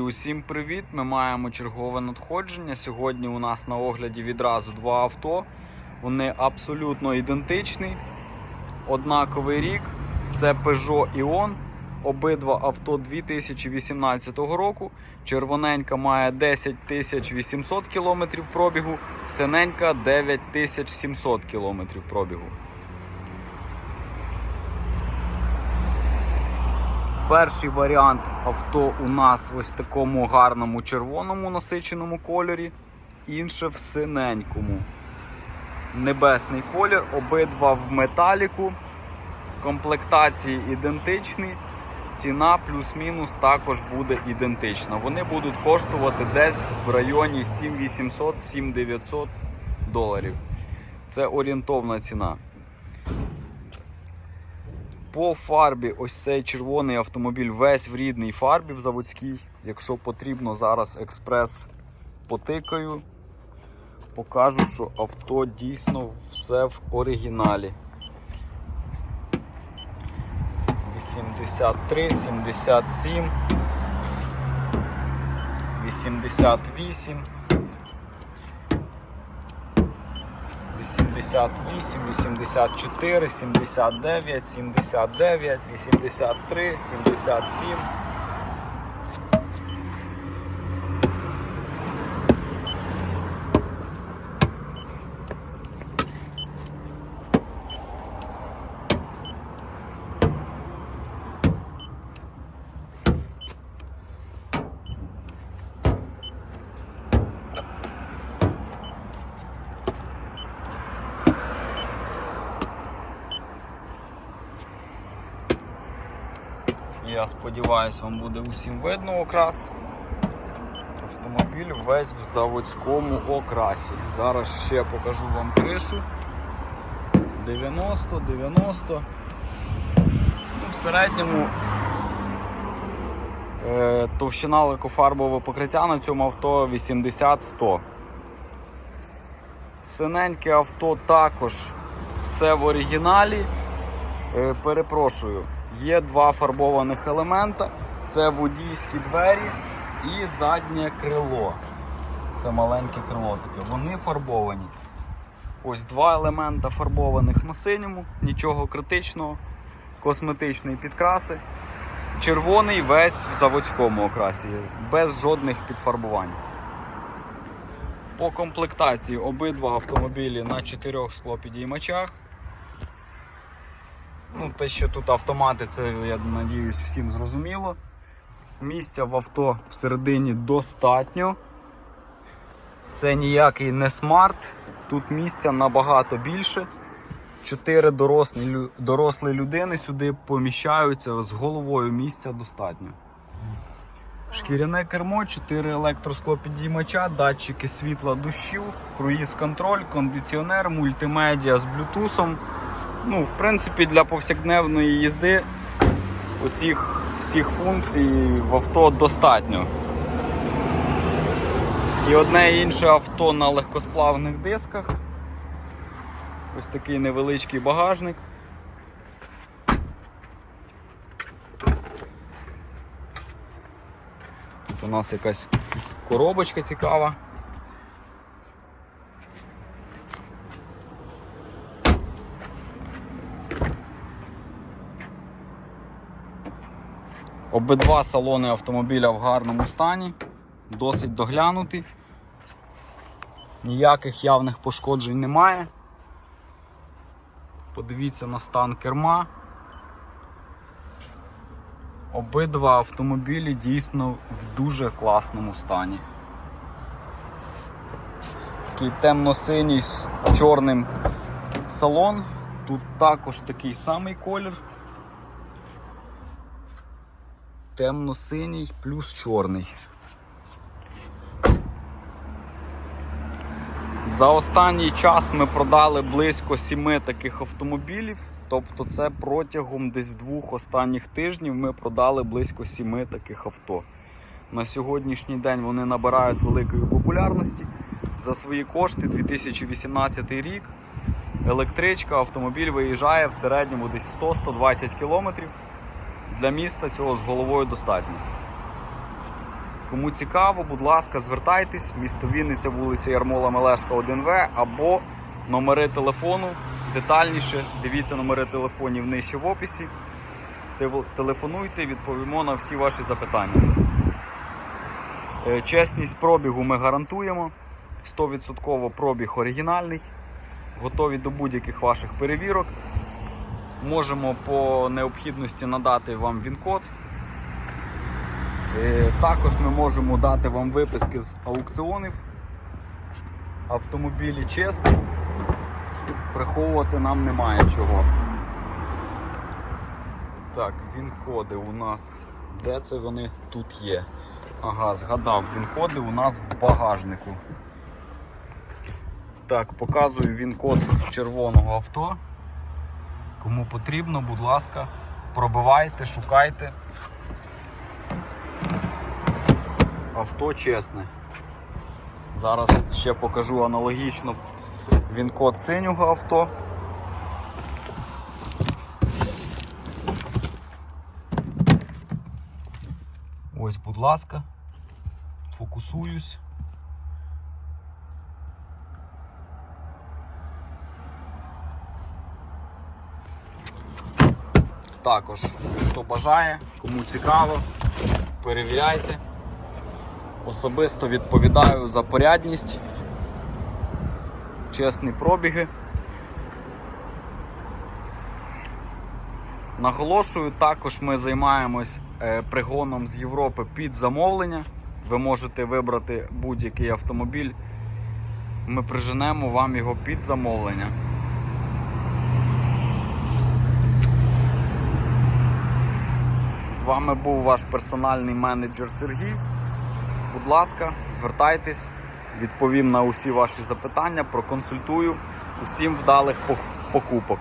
Усім привіт! Ми маємо чергове надходження. Сьогодні у нас на огляді відразу два авто. Вони абсолютно ідентичні. Однаковий рік. Це Peugeot Ion. Обидва авто 2018 року. Червоненька має 10 800 км пробігу, синенька 9700 км пробігу. Перший варіант авто у нас ось в такому гарному червоному насиченому кольорі, інше в синенькому. Небесний колір, обидва в металіку. Комплектації ідентичні. Ціна плюс-мінус також буде ідентична. Вони будуть коштувати десь в районі 7800-7900 доларів. Це орієнтовна ціна. По фарбі ось цей червоний автомобіль весь в рідній фарбі в заводській. Якщо потрібно, зараз експрес потикаю. Покажу, що авто дійсно все в оригіналі. 83, 77, 88. 88, 84, 79, 79, 83, 77. Я сподіваюся, вам буде усім видно окрас. Автомобіль весь в заводському окрасі. Зараз ще покажу вам кришу. 90, 90. Ну, в середньому е, товщина лакофарбового покриття на цьому авто 80-100. Синеньке авто також все в оригіналі. Е, перепрошую, є два фарбованих елемента. Це водійські двері і заднє крило. Це маленьке крило таке. Вони фарбовані. Ось два елемента фарбованих на синьому, нічого критичного, косметичні підкраси. Червоний весь в заводському окрасі, без жодних підфарбувань. По комплектації обидва автомобілі на чотирьох склопідіймачах. Ну, те, що тут автомати, це, я надіюсь, всім зрозуміло. Місця в авто всередині достатньо. Це ніякий не смарт. Тут місця набагато більше. Чотири дорослі, дорослі людини сюди поміщаються з головою місця достатньо. Шкіряне кермо, 4 електросклопідіймача, датчики світла дощу, круїз-контроль, кондиціонер, мультимедіа з блютусом. Ну, в принципі, для повсякденної їзди оцих всіх функцій в авто достатньо. І одне і інше авто на легкосплавних дисках. Ось такий невеличкий багажник. Тут у нас якась коробочка цікава. Обидва салони автомобіля в гарному стані, досить доглянуті. Ніяких явних пошкоджень немає. Подивіться на стан керма. Обидва автомобілі дійсно в дуже класному стані. Такий темно-синій з чорним салон. Тут також такий самий колір. Темно-синій плюс чорний. За останній час ми продали близько сіми таких автомобілів. Тобто, це протягом десь двох останніх тижнів ми продали близько сіми таких авто. На сьогоднішній день вони набирають великої популярності. За свої кошти 2018 рік електричка, автомобіль виїжджає в середньому десь 100-120 кілометрів. Для міста цього з головою достатньо. Кому цікаво, будь ласка, звертайтесь. Місто Вінниця, вулиця Ярмола Мелешка, 1В або номери телефону. Детальніше дивіться номери телефонів нижче в описі. Телефонуйте, відповімо на всі ваші запитання. Е, Чесність пробігу ми гарантуємо. 100% пробіг оригінальний. Готові до будь-яких ваших перевірок. Можемо по необхідності надати вам він-код. Е, Також ми можемо дати вам виписки з аукціонів. Автомобілі чесні. Приховувати нам немає чого. Так, він-коди у нас. Де це вони тут є? Ага, згадав, він-коди у нас в багажнику. Так, показую він-код червоного авто. Кому потрібно, будь ласка, пробивайте, шукайте. Авто чесне. Зараз ще покажу аналогічно він-код синього авто. Ось, будь ласка, фокусуюсь. Також, хто бажає, кому цікаво, перевіряйте. Особисто відповідаю за порядність, чесні пробіги. Наголошую, також ми займаємось е, пригоном з Європи під замовлення. Ви можете вибрати будь-який автомобіль. Ми приженемо вам його під замовлення. Вами був ваш персональний менеджер Сергій. Будь ласка, звертайтесь, відповім на усі ваші запитання, проконсультую. Усім вдалих покупок.